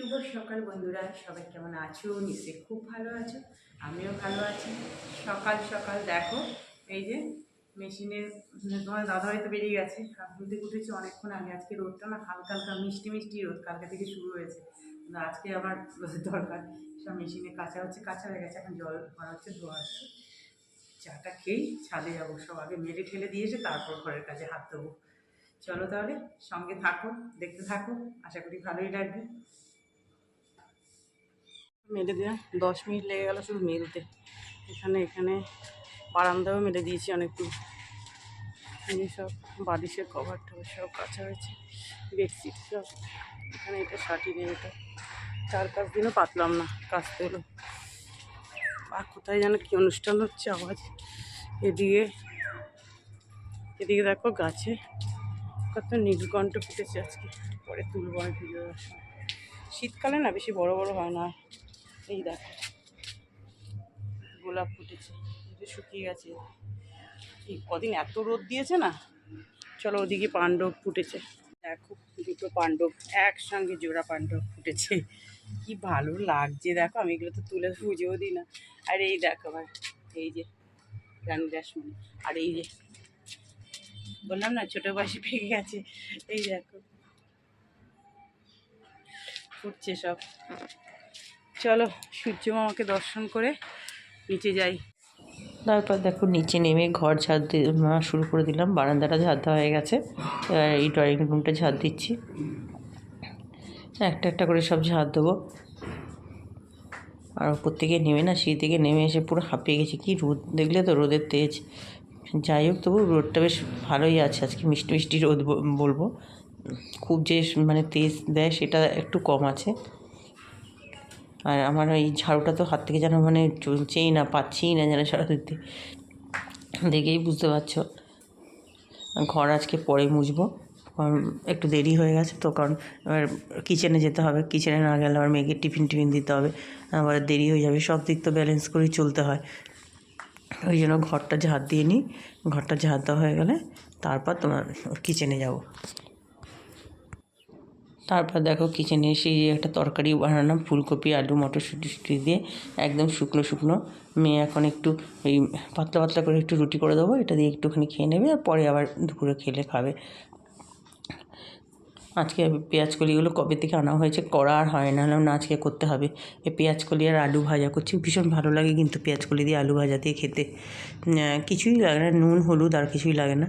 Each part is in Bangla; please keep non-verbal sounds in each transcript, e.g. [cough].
শুভ সকাল বন্ধুরা, সবাই কেমন আছো? নিশ্চয়ই খুব ভালো আছো, আমিও ভালো আছি। সকাল সকাল দেখো, এই যে মেশিনের, তোমার দাদা হয়তো বেরিয়ে গেছে। ঘুম উঠেছে, অনেকক্ষণ আগে আজকে রোদটা না, হালকা হালকা মিষ্টি মিষ্টি রোদ, কালকে থেকে শুরু হয়েছে। আজকে আবার রোদের দরকার, সব মেশিনে কাঁচা হচ্ছে, কাঁচা হয়ে গেছে, এখন জল ভরা হচ্ছে, ধোয়া হচ্ছে। চাটা খেয়েই ছাদে যাব, সব আগে মেরে ঠেলে দিয়েছে তারপর ঘরের কাছে হাত দেবো। চলো তাহলে, সঙ্গে থাকো, দেখতে থাকো, আশা করি ভালোই লাগবে। মেলে দেওয়া দশ মিনিট লেগে গেল শুধু মেলতে। এখানে এখানে বারান্দাও মেলে দিয়েছি অনেকগুলো। এই সব বালিশের কভার টভার সব কাছা হয়েছে বেডশিট সব। এখানে এটা শাটি এটা। চার পাঁচ দিনও পাতলাম না কাচতে হলো। আর কোথায় যেন কি অনুষ্ঠান হচ্ছে আওয়াজ। এদিকে এদিকে দেখো গাছে কত নীলকণ্ঠ ফুটেছে আজকে। পরে তুলব আমি ভিডিও শীতকালে না বেশি বড় বড় হয় না। এই দেখো। গোলাপ ফুটেছে শুকিয়ে গেছে। এই কদিন এত রোদ দিয়েছে না? চলো ওদিকে পাণ্ডব ফুটেছে। দেখো, দুটো পাণ্ডব, একসঙ্গে জোড়া পাণ্ডব ফুটেছে। কি ভালো লাগছে, দেখো, আমি এগুলো তো তুলে পুজোও দিই না। আর এই দেখো ভাই, এই যে রানী রাসমণি আর এই যে, বললাম না, ছোটো বাসি পেকে গেছে। এই দেখো, ফুটছে সব। চলো, সূর্য মামাকে দর্শন করে নিচে যাই। তারপর দেখো, নিচে নেমে ঘর দেওয়া শুরু করে দিলাম। বারান্দাটা ঝাড় দেওয়া হয়ে গেছে। এবার এই ড্রয়িং রুমটা ঝাড় দিচ্ছি। একটা একটা করে সব ঝাড় দেবো। আর ওপর থেকে নেমে না সেই থেকে নেমে এসে পুরো হাঁপিয়ে গেছি। কি রোদ, দেখলে তো রোদের তেজ। যাই হোক তবু রোদটা বেশ ভালোই আছে। আজকে মিষ্টি মিষ্টি রোদ বলব। খুব যে মানে তেজ দেয়, সেটা একটু কম আছে। আর আমার এই ঝাড়ুটা তো হাত থেকে যেন মানে চলছেই না, পাচ্ছিই না যেন ঝাড়ু দিতে। দেখেই বুঝতে পারছ। ঘর আজকে পরে মুছবো। কারণ একটু দেরি হয়ে গেছে তো, কারণ এবার কিচেনে যেতে হবে। কিচেনে না গেলে আবার মেয়েকে টিফিন টিফিন দিতে হবে। আবার দেরি হয়ে যাবে। সব দিক তো ব্যালেন্স করেই চলতে হয়। ওই জন্য ঘরটা ঝাড় দিয়ে নিই। ঘরটা ঝাড় দেওয়া হয়ে গেলে তারপর তোমার কিচেনে যাব। তারপর দেখো কিচেনে এসে একটা তরকারি বানালাম, ফুলকপি, আলু, মটরশুঁটি শুটি দিয়ে একদম শুকনো শুকনো। মেয়ে এখন একটু এই পাতলা পাতলা করে একটু রুটি করে দেবো, এটা দিয়ে একটুখানি খেয়ে নেবে, আর পরে আবার দুপুরে খেলে খাবে। আজকে পেঁয়াজ কলিগুলো কবে থেকে আনা হয়েছে করা আর হয় না হলেও না আজকে করতে হবে। এই পেঁয়াজ কলি আর আলু ভাজা করছি, ভীষণ ভালো লাগে কিন্তু পেঁয়াজ কলি দিয়ে আলু ভাজা দিয়ে খেতে। কিছুই লাগে না, নুন, হলুদ আর কিছুই লাগে না।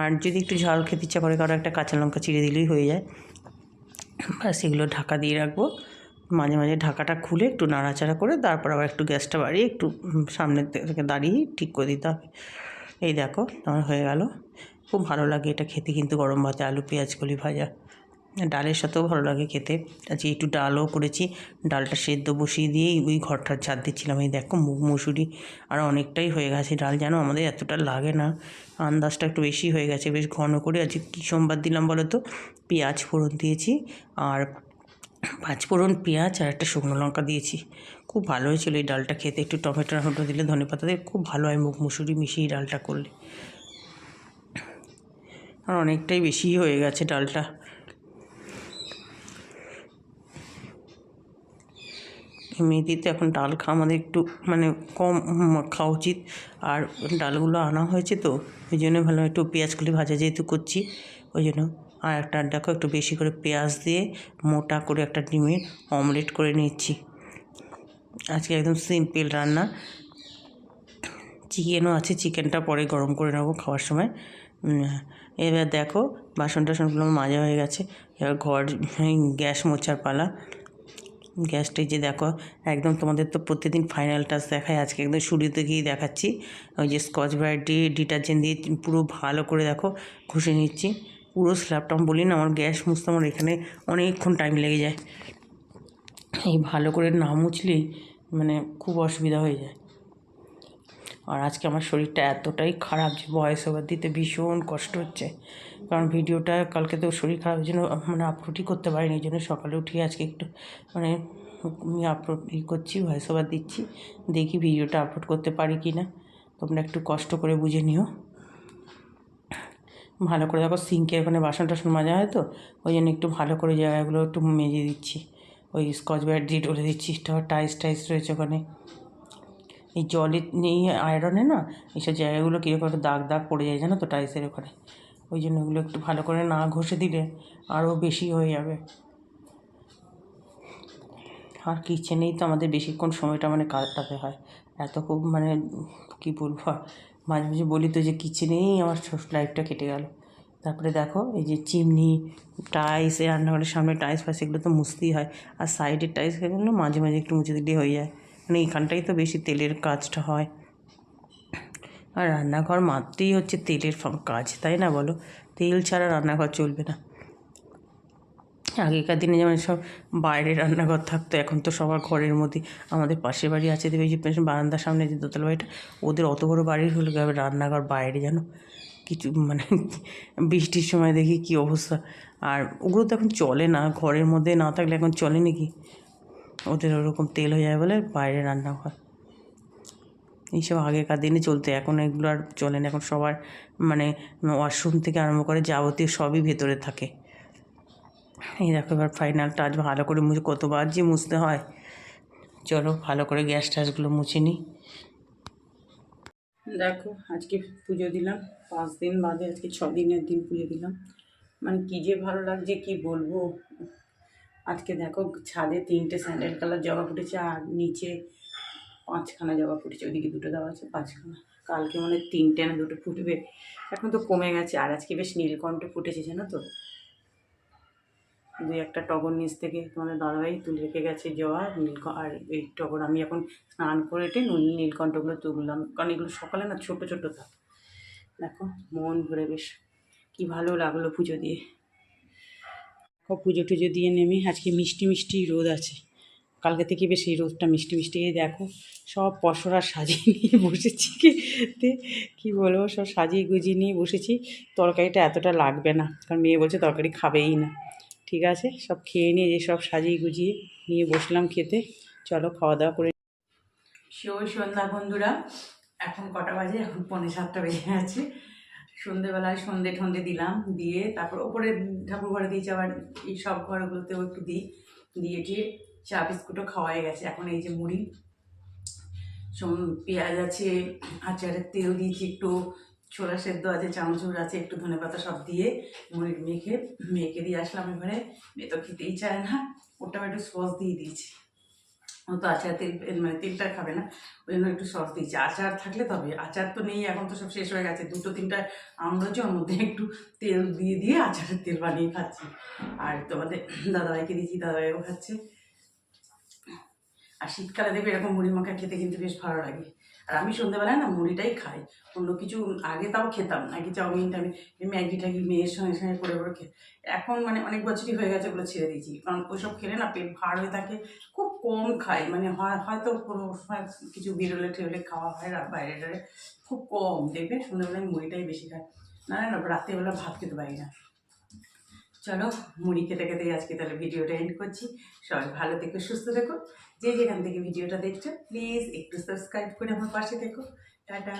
আর যদি একটু ঝাল খেতে ইচ্ছা করে, কারও একটা কাঁচা লঙ্কা চিড়ে দিলেই হয়ে যায়। ব্যাস সেগুলো ঢাকা দিয়ে রাখব। মাঝে মাঝে ঢাকাটা খুলে একটু নাড়াচাড়া করে তারপর আবার একটু গ্যাসটা বাড়িয়ে একটু সামনের থেকে দাঁড়িয়ে ঠিক করে দিতে হবে। এই দেখো, আমার হয়ে গেল। খুব ভালো লাগে এটা খেতে, কিন্তু গরম ভাতে আলু, পেঁয়াজ, কলি ভাজা। ডালের সাথেও ভালো লাগে খেতে। আজকে একটু ডালও করেছি। ডালটা সেদ্ধ বসিয়ে দিয়েই ওই ঘরটার ছাদ দিচ্ছিলাম। এই দেখো মুগ মুসুরি। আর অনেকটাই হয়ে গেছে ডাল। যেন আমাদের এতটা লাগে না। আন্দাজটা একটু বেশি হয়ে গেছে। বেশ ঘন করে আজকে কী সোমবার দিলাম বলো তো? পেঁয়াজ ফোড়ন দিয়েছি আর পাঁচ ফোড়ন পেঁয়াজ আর একটা শুকনো লঙ্কা দিয়েছি। খুব ভালো হয়েছিল এই ডালটা খেতে। একটু টমেটো টমেটো দিলে ধনে পাতা দিয়ে খুব ভালো হয় মুগ মুসুরি মিশিয়ে ডালটা করলে। আর অনেকটাই বেশি হয়ে গেছে ডালটা। এমনিতেই এখন ডাল খাওয়া আমাদের একটু মানে কম খাওয়া উচিত। আর ডালগুলো আনা হয়েছে তো, ওই জন্য ভালো একটু পেঁয়াজগুলি ভাজা যেহেতু করছি, ওই জন্য। আর একটা দেখো একটু বেশি করে পেঁয়াজ দিয়ে মোটা করে একটা ডিমের অমলেট করে নিচ্ছি। আজকে একদম সিম্পল রান্না। চিকেনও আছে, চিকেনটা পরে গরম করে নেব খাওয়ার সময়। এবার দেখো বাসন টাসনগুলো মাজা হয়ে গেছে। এবার ঘর, গ্যাস মোছার পালা। গ্যাসটাই যে দেখো, একদম তোমাদের তো প্রতিদিন ফাইনাল টাচ দেখায় আজকে একদম শুরুতে গিয়ে দেখাচ্ছি। ওই যে স্কচ ব্রাইটি ডিটারজেন্ট দিয়ে পুরো ভালো করে দেখো, ঘষে নিচ্ছি। পুরো স্ল্যাবটা আমি বলি না, আমার গ্যাস মুছতে আমার এখানে অনেকক্ষণ টাইম লেগে যায়। এই ভালো করে না মুছলেই মানে খুব অসুবিধা হয়ে যায়। আর আজকে আমার শরীরটা এতটাই খারাপ যে ভয়েস ওভার দিতে ভীষণ কষ্ট হচ্ছে। কারণ ভিডিওটা কালকে তো শরীর খারাপের জন্য মানে আপলোডই করতে পারিনি, এই জন্য সকালে উঠে আজকে একটু মানে আমি আপলোড ই করছি ভয়েস ওভার দিচ্ছি, দেখি ভিডিওটা আপলোড করতে পারি কি না। তোমরা একটু কষ্ট করে বুঝে নিও। ভালো করে দেখো সিঙ্কের ওখানে বাসন টাসন মাজা হয় তো, ওই জন্য একটু ভালো করে জায়গাগুলো একটু মেজে দিচ্ছি। ওই স্কচ ব্রাইট দিয়ে ডলে দিচ্ছি টাইস টাইস রয়েছে ওখানে। এই জলে নেই আয়রনে না এইসব জায়গাগুলো কীরকম একটা দাগ দাগ পড়ে যায় জানো তো টাইসের ওখানে। ওই জন্য ওগুলো একটু ভালো করে না ঘষে দিলে আরও বেশি হয়ে যাবে। আর কিচেনেই তো আমাদের বেশিক্ষণ সময়টা মানে কাটাতে হয়। এত খুব মানে কী বলব, মাঝে মাঝে বলি তো যে কিচেনেই আমার লাইফটা কেটে গেল। তারপরে দেখো এই যে চিমনি টাইস এই রান্নাঘরের সামনে টাইস ফাইস এগুলো তো মুছতেই হয়। আর সাইডের টাইস এগুলো মাঝে মাঝে একটু মুছে দিলেই হয়ে যায়। মানে এখানটাই তো বেশি তেলের কাজটা হয়। আর রান্নাঘর মাত্রেই হচ্ছে তেলের কাজ, তাই না বলো? তেল ছাড়া রান্নাঘর চলবে না। আগেকার দিনে যেমন সব বাইরে রান্নাঘর থাকতো, এখন তো সবার ঘরের মধ্যে আমাদের পাশের বাড়ি আছে দেখবে যে বারান্দার সামনে যে দোতলা বাড়িটা, ওদের অত বড় বাড়ি হলো হবে রান্নাঘর বাইরে যেন। কিছু মানে [laughs] বৃষ্টির সময় দেখি কী অবস্থা। আর ওগুলো তো এখন চলে না, ঘরের মধ্যে না থাকলে এখন চলে নাকি? ওদের ওরকম তেল হয়ে যায় বলে বাইরে রান্নাঘর। এইসব আগেকার দিনে চলতো, এখন এগুলো আর চলে না। এখন সবার মানে ওয়াশরুম থেকে আরম্ভ করে যাবতীয় সবই ভেতরে থাকে। এই দেখো এবার ফাইনাল টাচ ভালো করে মুছে, কতবার যে মুছতে হয়। চলো ভালো করে গ্যাস টাচগুলো মুছে নিই। দেখো আজকে পুজো দিলাম, পাঁচ দিন বাদে আজকে ছ দিনের দিন পুজো দিলাম। মানে কী যে ভালো লাগছে, কি বলব? আজকে দেখো ছাদে তিনটে স্যান্ডেল কালার জবা ফুটেছে আর নিচে পাঁচখানা জবা ফুটেছে, ওইদিকে দুটো দেওয়া আছে, পাঁচখানা। কালকে মানে তিনটে না দুটো ফুটবে, এখন তো কমে গেছে, আর আজকে বেশ নীলকণ্ঠ ফুটেছে, জানো তো? দুই একটা টগর নিচ থেকে তোমাদের দাদাভাই তুলে রেখে গেছে জবা, নীলক, আর এই টগর আমি এখন স্নান করে এটে নীল নীলকণ্ঠগুলো তুললাম, কারণ এগুলো সকালে না ছোটো ছোটো থাক দেখো, মন ভরে বেশ, কী ভালো লাগল পুজো দিয়ে। পুজো টুজো দিয়ে নেমে আজকে মিষ্টি মিষ্টি রোদ আছে। কালকে থেকে বেশ এই রোদটা মিষ্টি মিষ্টি দেখো, সব পশরা সাজিয়ে নিয়ে বসেছি। কী বলব, সব সাজিয়ে গুজিয়ে নিয়ে বসেছি। তরকারিটা এতটা লাগবে না, কারণ মেয়ে বলছে তরকারি খাবেই না। ঠিক আছে? সব খেয়ে নিয়ে যে সব সাজিয়ে গুজিয়ে নিয়ে বসলাম খেতে। চলো খাওয়া দাওয়া করে শুভ সন্ধ্যা বন্ধুরা, এখন কটা বাজে? এখন পৌনে সাতটা বেজে গেছে সন্ধেবেলায় সন্ধে ঠন্ধে দিলাম, দিয়ে তারপর ওপরে ঠাকুর ঘরে দিয়েছি আবার এই সব ঘরগুলোতেও একটু দিই, দিয়ে টিয়ে চা বিস্কুটও খাওয়াই গেছে। এখন এই যে মুড়ি পেঁয়াজ আছে, আচারের তেল দিয়েছি একটু, ছোলা সেদ্ধ আছে, চামচুর আছে, একটু ধনে পাতা সব দিয়ে মুড়ি মেখে মেখে দিয়ে আসলাম এবারে। মেয়ে তো খেতেই চায় না ওটা একটু সস দিয়ে দিয়েছি। তো আচার তেল মানে তেলটা খাবে না। ওই জন্য একটু সস দিয়েছি। আচার থাকলে তবে, আচার তো নেই, এখন তো সব শেষ হয়ে গেছে। দুটো তিনটা আম রয়েছে ওর মধ্যে একটু তেল দিয়ে দিয়ে আচারের তেল বানিয়ে খাচ্ছি। আর তোমাদের দাদাভাইকে দিয়েছি, দাদাভাইও খাচ্ছে। আর শীতকালে দেখবে এরকম মুড়ি মাখা খেতে কিন্তু বেশ ভালো লাগে। আর আমি সন্ধ্যেবেলায় না মুড়িটাই খাই। অন্য কিছু আগে তাও খেতাম, আগে চাউমিন টাউমিন ম্যাগি ট্যাগি মেয়ের সঙ্গে সঙ্গে করে করে খেত এখন মানে অনেক বছরই হয়ে গেছে ওগুলো ছেড়ে দিয়েছি। কারণ ওইসব খেলে না পেট ভার হয়ে থাকে, খুব কম খাই মানে হয়, হয়তো কোনো কিছু বেরোলে টেরোলে খাওয়া হয় বাইরে টাইরে খুব কম দেখবে সন্ধ্যেবেলায় মুড়িটাই বেশি খাই না না রাত্রিবেলা ভাত খেতে পারি না। চলো, মুড়ি খেতে খেতে আজকে তাহলে ভিডিওটা এন্ড করছি। সবাই ভালো থেকো, সুস্থ থেকো। যে যেখান থেকে ভিডিওটা দেখছ প্লিজ একটু সাবস্ক্রাইব করে আমার পাশে থেকো। টাটা।